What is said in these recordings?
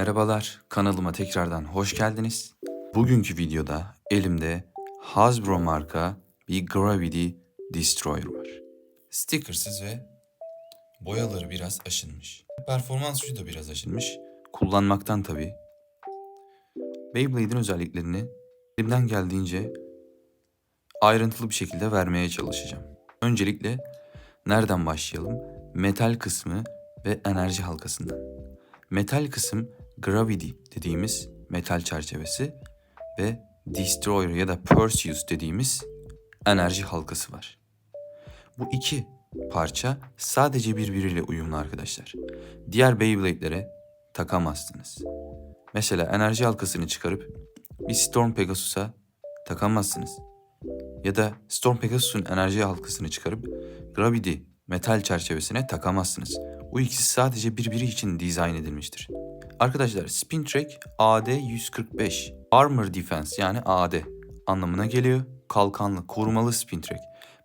Merhabalar, kanalıma tekrardan hoş geldiniz. Bugünkü videoda elimde Hasbro marka bir Gravity Destroyer var. Stickersız ve boyaları biraz aşınmış. Performans ucu da biraz aşınmış. Kullanmaktan tabii. Beyblade'in özelliklerini elimden geldiğince ayrıntılı bir şekilde vermeye çalışacağım. Öncelikle nereden başlayalım? Metal kısmı ve enerji halkasından. Metal kısım Gravity dediğimiz metal çerçevesi ve Destroyer ya da Perseus dediğimiz enerji halkası var. Bu iki parça sadece birbiriyle uyumlu arkadaşlar. Diğer Beyblade'lere takamazsınız. Mesela enerji halkasını çıkarıp bir Storm Pegasus'a takamazsınız. Ya da Storm Pegasus'un enerji halkasını çıkarıp Gravity metal çerçevesine takamazsınız. Bu ikisi sadece birbiri için dizayn edilmiştir. Arkadaşlar Spin Track AD145 Armor Defense yani AD anlamına geliyor. Kalkanlı, korumalı Spin Track.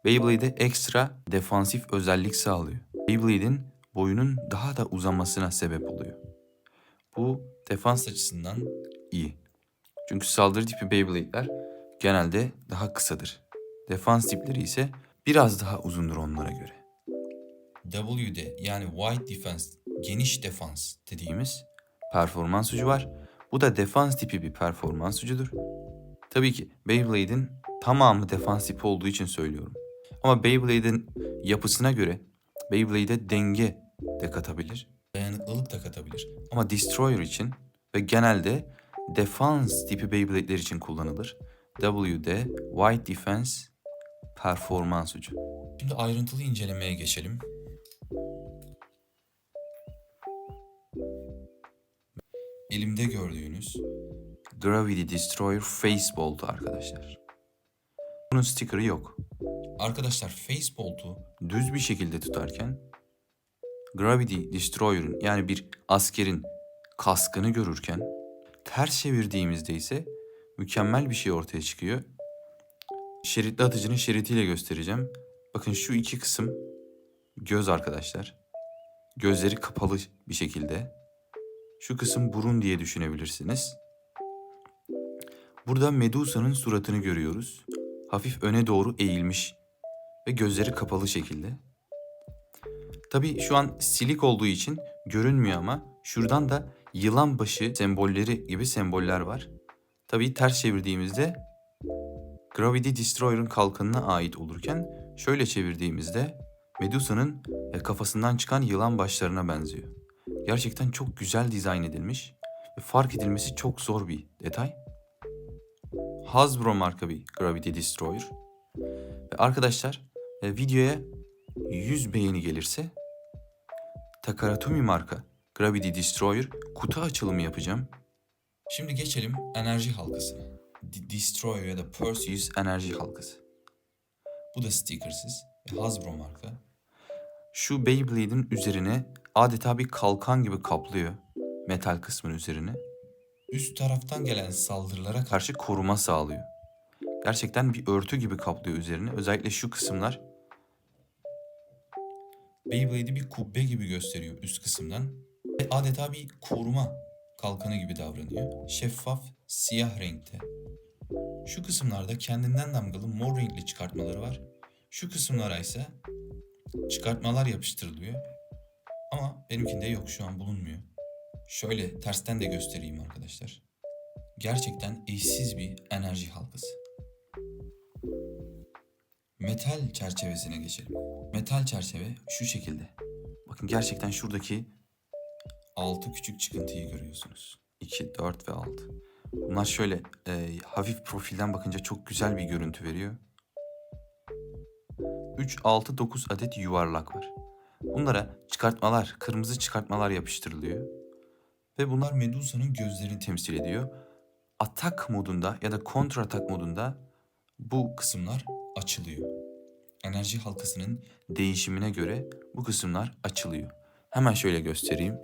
Beyblade'e ekstra defansif özellik sağlıyor. Beyblade'in boyunun daha da uzamasına sebep oluyor. Bu defans açısından iyi. Çünkü saldırı tipi Beyblade'ler genelde daha kısadır. Defans tipleri ise biraz daha uzundur onlara göre. W'de yani Wide Defense, geniş defans dediğimiz performans ucu var. Bu da defans tipi bir performans ucudur. Tabii ki Beyblade'in tamamı defans tipi olduğu için söylüyorum. Ama Beyblade'in yapısına göre Beyblade'e denge de katabilir, dayanıklılık da katabilir. Ama Destroyer için ve genelde defans tipi Beyblade'ler için kullanılır. W'de Wide Defense performans ucu. Şimdi ayrıntılı incelemeye geçelim. Elimde gördüğünüz Gravity Destroyer Facebolt arkadaşlar. Bunun sticker'ı yok. Arkadaşlar Facebolt'u düz bir şekilde tutarken Gravity Destroyer'ın yani bir askerin kaskını görürken ters çevirdiğimizde ise mükemmel bir şey ortaya çıkıyor. Şeritli atıcının şeritiyle göstereceğim. Bakın şu iki kısım göz arkadaşlar. Gözleri kapalı bir şekilde. Şu kısım burun diye düşünebilirsiniz. Burada Medusa'nın suratını görüyoruz. Hafif öne doğru eğilmiş ve gözleri kapalı şekilde. Tabi şu an silik olduğu için görünmüyor ama şuradan da yılan başı sembolleri gibi semboller var. Tabi ters çevirdiğimizde Gravity Destroyer'ın kalkanına ait olurken şöyle çevirdiğimizde Medusa'nın e, kafasından çıkan yılan başlarına benziyor. Gerçekten çok güzel dizayn edilmiş ve fark edilmesi çok zor bir detay. Hasbro marka bir Gravity Destroyer. Ve arkadaşlar e, videoya 100 beğeni gelirse Takaratomi marka Gravity Destroyer kutu açılımı yapacağım. Şimdi geçelim enerji halkasına. Destroyer ya da Perseus enerji halkası. Bu da stickersız ve Hasbro marka. Şu Beyblade'in üzerine adeta bir kalkan gibi kaplıyor metal kısmın üzerine. Üst taraftan gelen saldırılara karşı koruma sağlıyor. Gerçekten bir örtü gibi kaplıyor üzerine. Özellikle şu kısımlar Beyblade'i bir kubbe gibi gösteriyor üst kısımdan. Ve adeta bir koruma kalkanı gibi davranıyor. Şeffaf, siyah renkte. Şu kısımlarda kendinden damgalı mor renkli çıkartmaları var. Şu kısımlara ise çıkartmalar yapıştırılıyor. Ama benimkinde yok şu an bulunmuyor. Şöyle tersten de göstereyim arkadaşlar. Gerçekten eşsiz bir enerji halkası. Metal çerçevesine geçelim. Metal çerçeve şu şekilde. Bakın gerçekten şuradaki 6 küçük çıkıntıyı görüyorsunuz. 2, 4 ve 6. Bunlar şöyle e, hafif profilden bakınca çok güzel bir görüntü veriyor. 3, 6, 9 adet yuvarlak var. Bunlara çıkartmalar, kırmızı çıkartmalar yapıştırılıyor. Ve bunlar Medusa'nın gözlerini temsil ediyor. Atak modunda ya da kontra atak modunda bu kısımlar açılıyor. Enerji halkasının değişimine göre bu kısımlar açılıyor. Hemen şöyle göstereyim.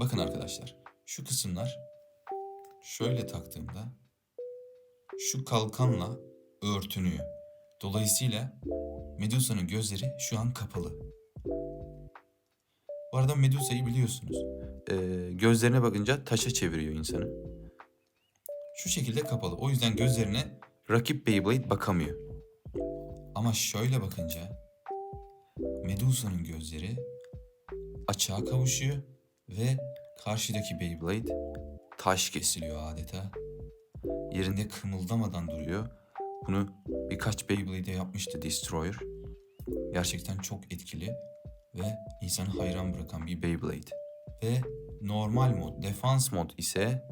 Bakın arkadaşlar, şu kısımlar şöyle taktığımda şu kalkanla örtünüyor. Dolayısıyla Medusa'nın gözleri şu an kapalı. Bu arada Medusa'yı biliyorsunuz. Ee, gözlerine bakınca taşa çeviriyor insanı. Şu şekilde kapalı. O yüzden gözlerine rakip Beyblade bakamıyor. Ama şöyle bakınca Medusa'nın gözleri açığa kavuşuyor ve karşıdaki Beyblade taş kesiliyor adeta. Yerinde kımıldamadan duruyor. Bunu birkaç Beyblade'e yapmıştı Destroyer. Gerçekten çok etkili ve insanı hayran bırakan bir Beyblade. Ve normal mod, defans mod ise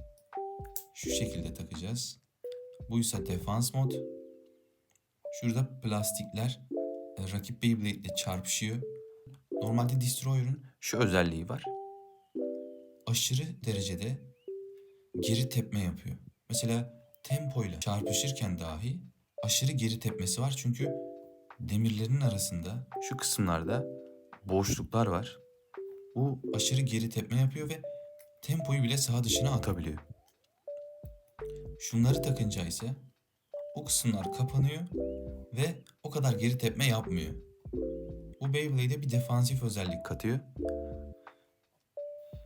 şu şekilde takacağız. Bu ise defans mod. Şurada plastikler e, rakip Beyblade ile çarpışıyor. Normalde Destroyer'ın şu özelliği var. Aşırı derecede geri tepme yapıyor. Mesela tempoyla çarpışırken dahi aşırı geri tepmesi var çünkü demirlerin arasında şu kısımlarda boşluklar var. Bu aşırı geri tepme yapıyor ve tempoyu bile saha dışına atabiliyor. Şunları takınca ise o kısımlar kapanıyor ve o kadar geri tepme yapmıyor. Bu Beyblade'e bir defansif özellik katıyor.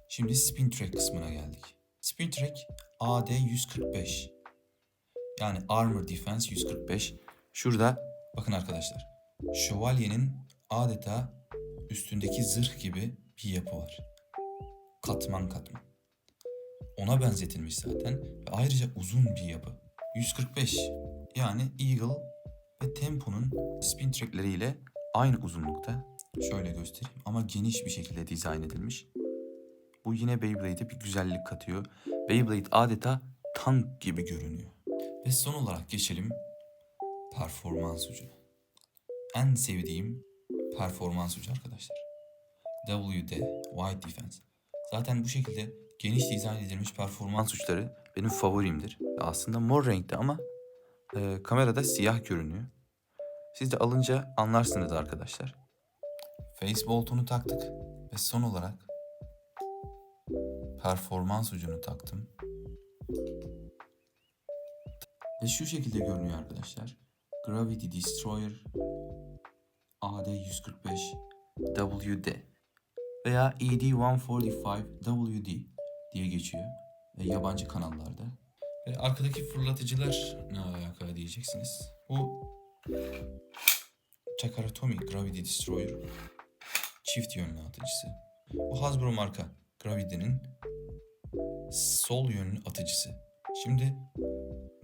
Şimdi Spin Track kısmına geldik. Spin Track AD 145. Yani Armor Defense 145. Şurada bakın arkadaşlar. Şövalyenin adeta üstündeki zırh gibi bir yapı var. Katman katman. Ona benzetilmiş zaten ve ayrıca uzun bir yapı. 145 yani Eagle ve Tempo'nun spin trackleriyle aynı uzunlukta. Şöyle göstereyim ama geniş bir şekilde dizayn edilmiş. Bu yine Beyblade'e bir güzellik katıyor. Beyblade adeta tank gibi görünüyor. Ve son olarak geçelim performans ucuna. En sevdiğim performans ucu arkadaşlar. WD Wide Defense. Zaten bu şekilde geniş dizayn edilmiş performans uçları benim favorimdir. Aslında mor renkte ama e, kamerada siyah görünüyor. Siz de alınca anlarsınız arkadaşlar. Face boltunu taktık ve son olarak performans ucunu taktım. Ve şu şekilde görünüyor arkadaşlar. Gravity Destroyer AD-145 WD veya E ED-145 WD diye geçiyor ve yabancı kanallarda. Ve arkadaki fırlatıcılar ne alaka diyeceksiniz. Bu Takaratomi Gravity Destroyer çift yönlü atıcısı. Bu Hasbro marka Gravity'nin sol yönlü atıcısı. Şimdi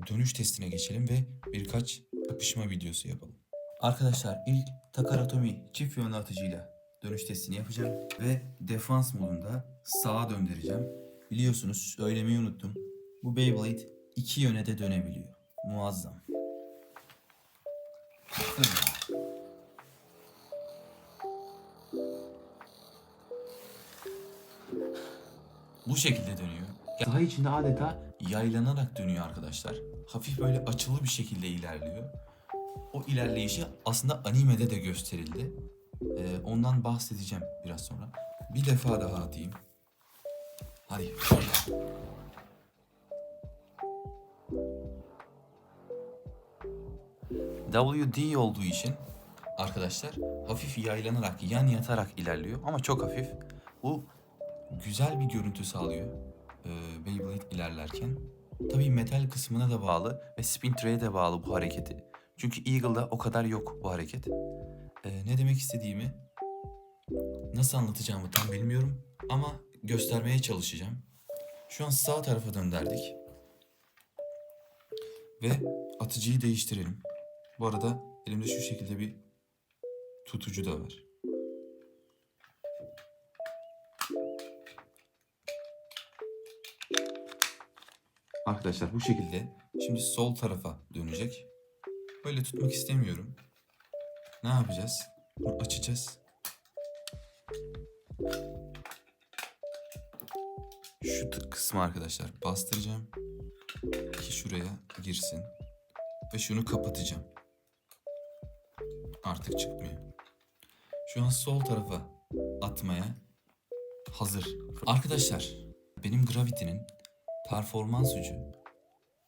dönüş testine geçelim ve birkaç yapışma videosu yapalım. Arkadaşlar ilk Takaratomi çift yönlü atıcıyla dönüş testini yapacağım ve defans modunda sağa döndüreceğim. Biliyorsunuz söylemeyi unuttum. Bu Beyblade iki yöne de dönebiliyor. Muazzam. Bu şekilde dönüyor. Saha içinde adeta yaylanarak dönüyor arkadaşlar. Hafif böyle açılı bir şekilde ilerliyor. O ilerleyişi aslında animede de gösterildi. Ee, ondan bahsedeceğim biraz sonra. Bir defa daha atayım. Hadi. WD olduğu için arkadaşlar hafif yaylanarak, yan yatarak ilerliyor ama çok hafif. Bu güzel bir görüntü sağlıyor e, Beyblade ilerlerken. Tabii metal kısmına da bağlı ve spin tray'e de bağlı bu hareketi. Çünkü Eagle'da o kadar yok bu hareket. E, ne demek istediğimi nasıl anlatacağımı tam bilmiyorum ama göstermeye çalışacağım. Şu an sağ tarafa döndürdük. Ve atıcıyı değiştirelim. Bu arada elimde şu şekilde bir tutucu da var. Arkadaşlar bu şekilde şimdi sol tarafa dönecek. Böyle tutmak istemiyorum. Ne yapacağız? Bunu açacağız. Şu kısmı arkadaşlar bastıracağım ki şuraya girsin ve şunu kapatacağım. Artık çıkmıyor. Şu an sol tarafa atmaya hazır. Arkadaşlar benim Gravity'nin performans ucu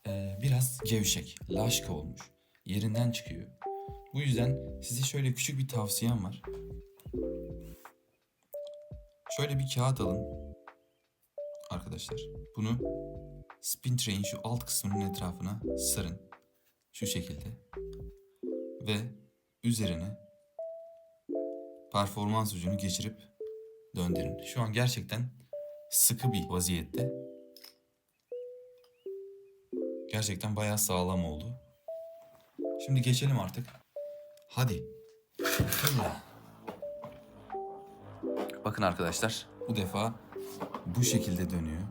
eee, biraz gevşek, laşka olmuş. Yerinden çıkıyor. Bu yüzden size şöyle küçük bir tavsiyem var. Şöyle bir kağıt alın. Arkadaşlar bunu spin train şu alt kısmının etrafına sarın. Şu şekilde. Ve üzerine performans ucunu geçirip döndürün. Şu an gerçekten sıkı bir vaziyette. Gerçekten bayağı sağlam oldu. Şimdi geçelim artık. Hadi. Fırla. Bakın arkadaşlar bu defa bu şekilde dönüyor.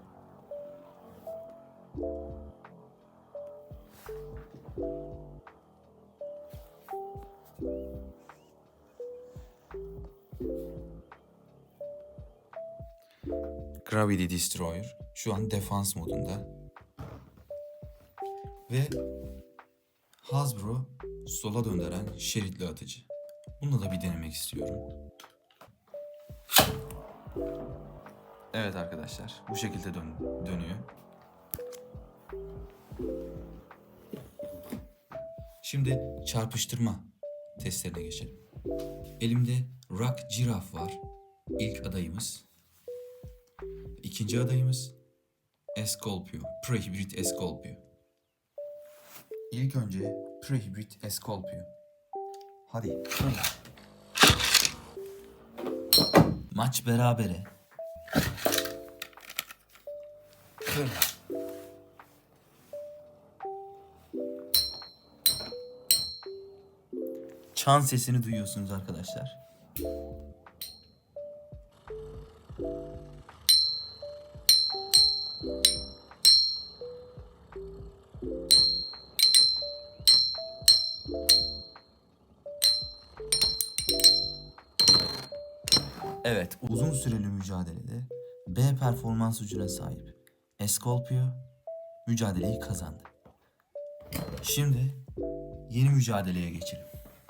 Gravity Destroyer şu an defans modunda. Ve Hasbro sola döndüren şeritli atıcı. Bunu da bir denemek istiyorum. Evet arkadaşlar bu şekilde dön dönüyor. Şimdi çarpıştırma testlerine geçelim. Elimde Rock Giraffe var. İlk adayımız. İkinci adayımız Escolpio. Prehibrit Escolpio. İlk önce Prehibrit Escolpio. Hadi. Maç berabere. Çan sesini duyuyorsunuz arkadaşlar. Performans ucuna sahip Escolpio mücadeleyi kazandı. Şimdi yeni mücadeleye geçelim.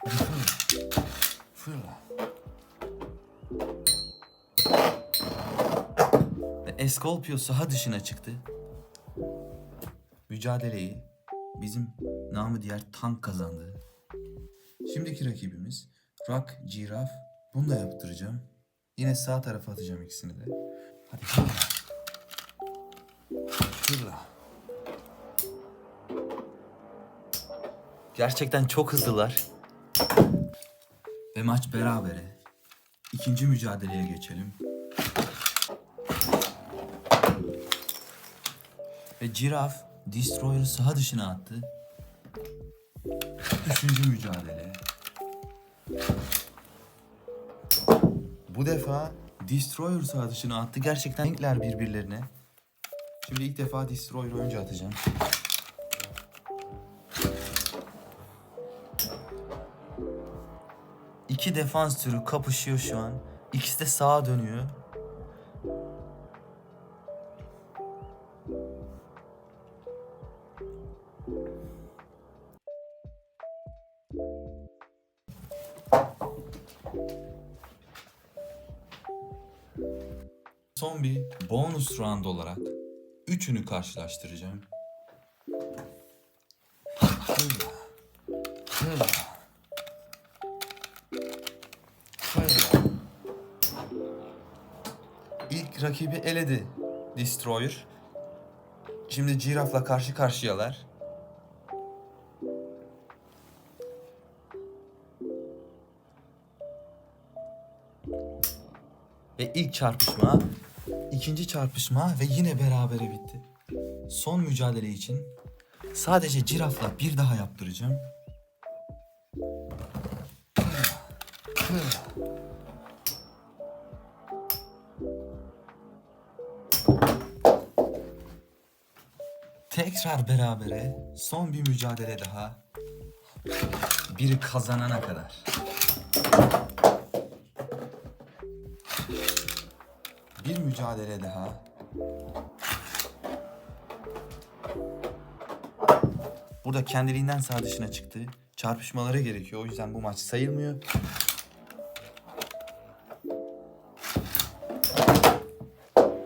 Fırla. Fırla. Ve Escolpio saha dışına çıktı. Mücadeleyi bizim namı diğer tank kazandı. Şimdiki rakibimiz Rock Giraffe. Bunu da yaptıracağım. Yine sağ tarafa atacağım ikisini de. Hadi Gerçekten çok hızlılar. Ve maç berabere. İkinci mücadeleye geçelim. Ve Giraf Destroyer'ı saha dışına attı. Üçüncü mücadele. Bu defa Destroyer saha dışına attı. Gerçekten renkler birbirlerine. Şimdi ilk defa Destroyer'ı önce atacağım. İki defans türü kapışıyor şu an. İkisi de sağa dönüyor. Son bir bonus round olarak üçünü karşılaştıracağım. Hılla. Hılla. Eledi Destroyer. Şimdi Giraf'la karşı karşıyalar. Ve ilk çarpışma, ikinci çarpışma ve yine berabere bitti. Son mücadele için sadece Giraf'la bir daha yaptıracağım. Tekrar berabere son bir mücadele daha. Biri kazanana kadar. Bir mücadele daha. Burada kendiliğinden sağ dışına çıktı. Çarpışmaları gerekiyor. O yüzden bu maç sayılmıyor.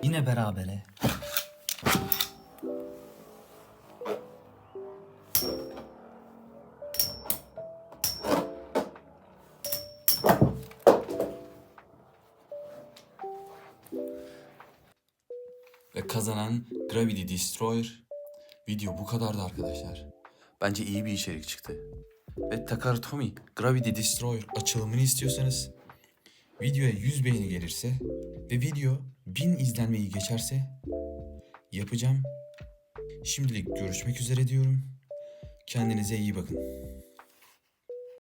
Yine berabere. Ve kazanan Gravity Destroyer. Video bu kadardı arkadaşlar. Bence iyi bir içerik çıktı. Ve Takara Tomy Gravity Destroyer açılımını istiyorsanız videoya 100 beğeni gelirse ve video 1000 izlenmeyi geçerse yapacağım. Şimdilik görüşmek üzere diyorum. Kendinize iyi bakın.